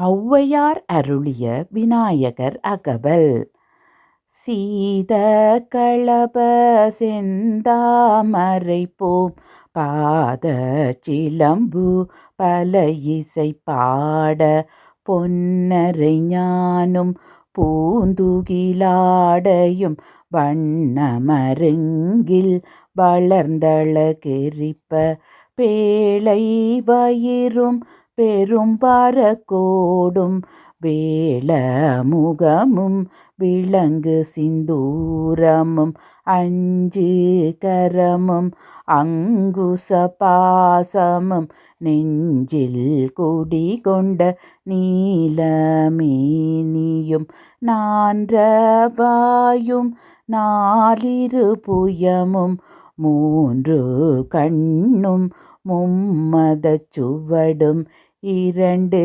ஔவையார் அருளிய விநாயகர் அகவல். சீத களப செந்தாமரை போம் பாத சிலம்பு பல இசை பாட பொன்னரை ஞானும் பூந்துகிலாடையும் வண்ணமருங்கில் வளர்ந்தள கெரிப்ப பேழை வயிறும் பெரும்பரக்கோடும் வேள முகமும் விளங்கு சிந்தூரமும் அஞ்சு கரமும் அங்குச பாசமும் நெஞ்சில் குடி கொண்ட நீலமேனியும் நான்றவாயும் நாலிரு புயமும் மூன்று கண்ணும் மும்மதச் சுவடும் இரண்டு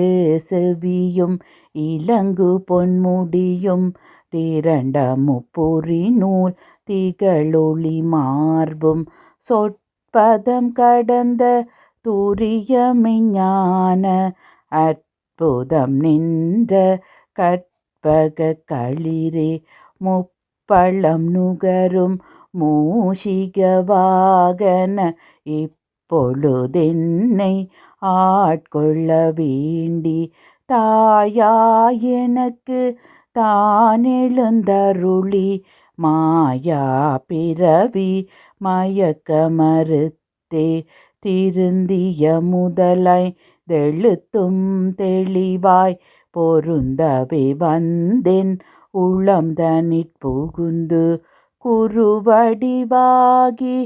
செவியும் இலங்கு பொன்முடியும் திரண்ட முப்பொறி நூல் திகழொளி மார்பும். சொற்பதம் கடந்த துரியமிஞான அற்புதம் நின்ற கற்பக களிரே முப்பழம் நுகரும் மூஷிக வாகன இப் பொழுதென்னை ஆட்கொள்ள வேண்டி தாயா எனக்கு தானெழுந்தருளி மாயா பிறவி மயக்க மறுத்தே திருந்திய முதலை தெழுத்தும் தெளிவாய் பொருந்தவே வந்தேன் உளம் தனிற் புகுந்து குருவடிவாகி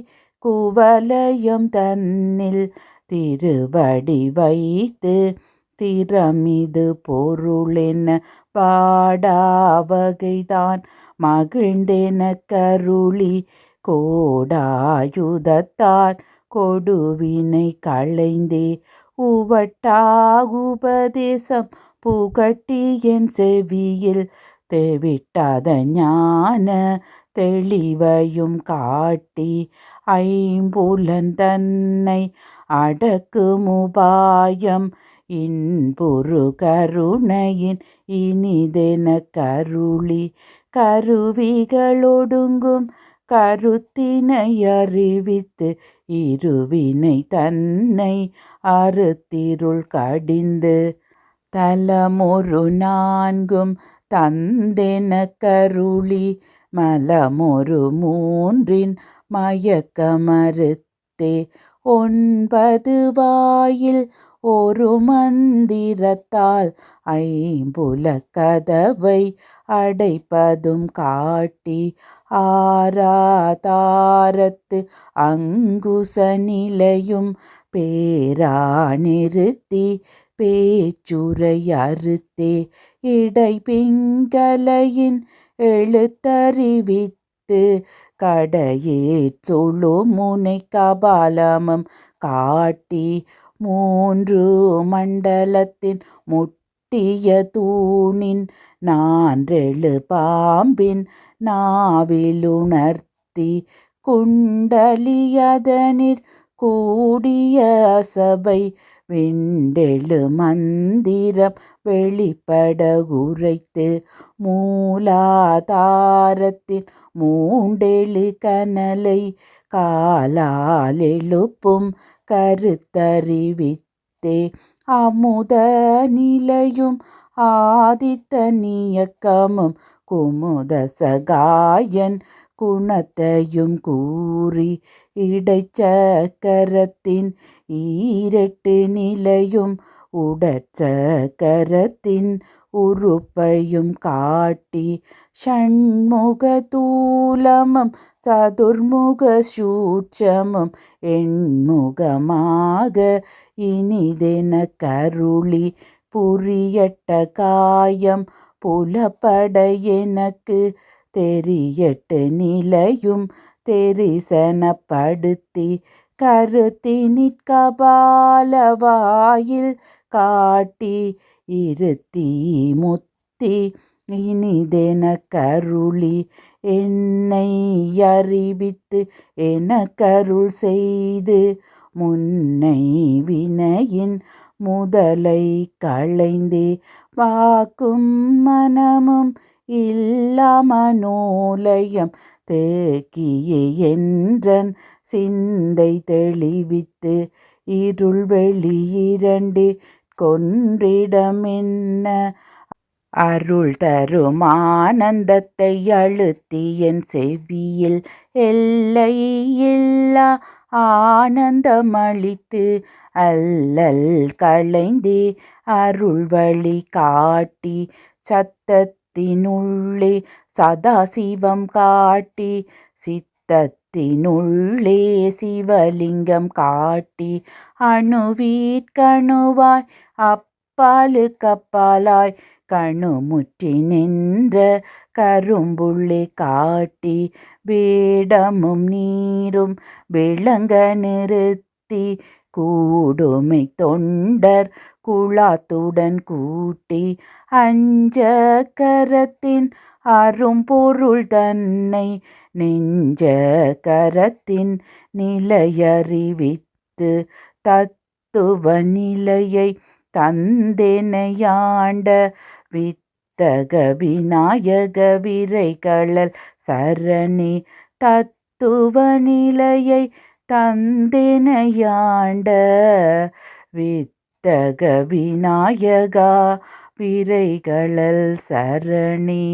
குவலயம் தன்னில் திருவடி வைத்து திறமிது பொருளென பாடாவகைதான் மகிழ்ந்தென கருளி கோடாயுதத்தார் கொடுவினை களைந்தே உவட்டாகுபதேசம் புகட்டி என் செவியில் தெவிட்டாத ஞான தெளிவையும் காட்டி ஐம்புலன் தன்னை அடக்குமுபாயம் இன்புரு கருணையின் இனிதென கருளி கருவிகளொடுங்கும் கருத்தினை அறிவித்து இருவினை தன்னை அறுத்திருள் கடிந்து தலமொரு நான்கும் தந்தென கருளி மலமொரு மூன்றின் மயக்க மறுத்தே ஒன்பது வாயில் ஒரு மந்திரத்தால் ஐம்புல கதவை அடைப்பதும் காட்டி ஆராதாரத்து அங்குச நிலையும் பேரா நிறுத்தி பேச்சுரை அறுத்தே. இடை பிங்கலையின் எழுத்தறிவித்து கடையே சுழு முனை கபாலமும் காட்டி மூன்று மண்டலத்தின் முட்டிய தூணின் நான்றெழு பாம்பின் நாவிலுணர்த்தி குண்டலியதனிற் கூடிய சபை விண்டெழு மந்திரம் வெளிப்பட உரைத்து மூலாதாரத்தின் மூண்டெழு கனலை காலால் எழுப்பும் கருத்தறிவித்தே. அமுத நிலையும் ஆதித்த நியக்கமும் குமுத சகாயன் குணத்தையும் கூறி இடைச்சக்கரத்தின் ஈரெட்டு நிலையும் உடற்சக்கரத்தின் உறுப்பையும் காட்டி ஷண்முக தூலமும் சதுர்முக சூட்சமும் எண்முகமாக இனிதென கருளி புரியட்ட காயம் புலப்பட எனக்கு தெரியட்டு நிலையும் தெரிசனப்படுத்தி கருத்தினிற் கபாலவாயில் காட்டி இருத்தி முத்தி இனிதென கருளி என்னை அறிவித்து என கருள் செய்து முன்னை வினையின் முதலை களைந்தே வாக்கும் மனமும் இல்லாமனோலயம் தேக்கியே என்றன் சிந்தை தெளிவித்து இருள் வெளி இரண்டு கொன்றிடமென்ன? அருள் தரும் ஆனந்தத்தை அழுத்தி என் செவியில் எல்லை இல்லா ஆனந்தமளித்து அல்லல் களைந்தே அருள் வழி காட்டி சத்த சத்தத்தினுள்ளே சதாசிவம் காட்டி சித்தத்தினுள்ளே சிவலிங்கம் காட்டி அணுவீற்கணுவாய் அப்பாலுக்கப்பாலாய் கணுமுற்றி நின்ற கரும்புள்ளே காட்டி வேடமும் நீரும் விளங்க நிறுத்தி கூடுமை தொண்டர் குழாத்துடன் கூட்டி அஞ்ச கரத்தின் அரும்பொருள் தன்னை நெஞ்ச கரத்தின் நிலையறிவித்து தத்துவ நிலையை தந்தெனையாண்ட வித்தக விநாயக விரைகளல் சரணி தத்துவ நிலையை தந்தெனையாண்ட வித்தக விநாயகா விரைகளல் சரணி.